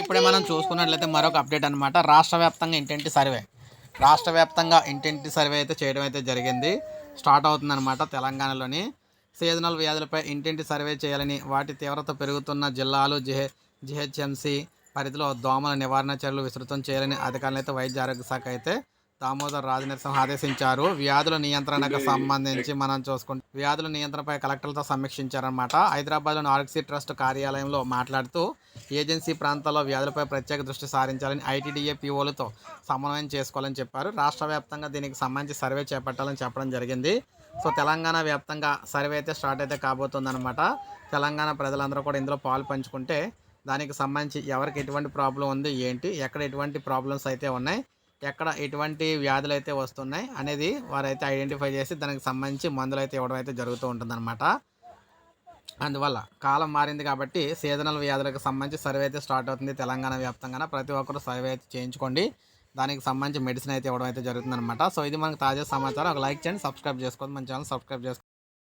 ఇప్పుడే మనం చూసుకున్నట్లయితే మరొక అప్డేట్ అనమాట రాష్ట్ర వ్యాప్తంగా ఇంటింటి సర్వే రాష్ట్ర వ్యాప్తంగా ఇంటెంటి సర్వే అయితే చేయడం అయితే జరిగింది. స్టార్ట్ అవుతుందన్నమాట తెలంగాణలోని. సీజనల్ వ్యాధులపై ఇంటింటి సర్వే చేయాలని వాటి తీవ్రత పెరుగుతున్న జిల్లాలు జిహె జిహెచ్ఎంసి పరిధిలో దోమల నివారణ చర్యలు విస్తృతం చేయాలని అధికారులైతే వైద్య ఆరోగ్య శాఖ అయితే దామోదర్ రాజనరసింహ ఆదేశించారు. వ్యాధుల నియంత్రణకు సంబంధించి మనం చూసుకుంటే వ్యాధుల నియంత్రణపై కలెక్టర్లతో సమీక్షించారనమాట హైదరాబాద్లోని ఆరోగ్యశ్రీ ట్రస్ట్ కార్యాలయంలో మాట్లాడుతూ ఏజెన్సీ ప్రాంతాల్లో వ్యాధులపై ప్రత్యేక దృష్టి సారించాలని ఐటీడీఏ పీఓలతో సమన్వయం చేసుకోవాలని చెప్పారు. రాష్ట్ర వ్యాప్తంగా దీనికి సంబంధించి సర్వే చేపట్టాలని చెప్పడం జరిగింది. సో తెలంగాణ వ్యాప్తంగా సర్వే అయితే స్టార్ట్ అయితే కాబోతుందన్నమాట. తెలంగాణ ప్రజలందరూ కూడా ఇందులో పాలు పంచుకుంటే దానికి సంబంధించి ఎవరికి ఎటువంటి ప్రాబ్లం ఉంది ఏంటి ఎక్కడ ఎటువంటి ప్రాబ్లమ్స్ అయితే ఉన్నాయి ఎక్కడ ఎటువంటి వ్యాధులు అయితే వస్తున్నాయి అనేది వారైతే ఐడెంటిఫై చేసి దానికి సంబంధించి మందులు అయితే ఇవ్వడం అయితే జరుగుతూ ఉంటుందన్నమాట. అందువల్ల కాలం మారింది కాబట్టి సీజనల్ వ్యాధులకు సంబంధించి సర్వే అయితే స్టార్ట్ అవుతుంది. తెలంగాణ వ్యాప్తంగా ప్రతి ఒక్కరు సర్వే అయితే చేయించుకోండి. దానికి సంబంధించి మెడిసిన్ అయితే ఇవ్వడం అయితే జరుగుతుందన్నమాట. సో ఇది మనకు తాజా సమాచారం. ఒక లైక్ చేయండి సబ్స్క్రైబ్ చేసుకోండి. మన ఛానల్ సబ్స్క్రైబ్ చేసుకోండి.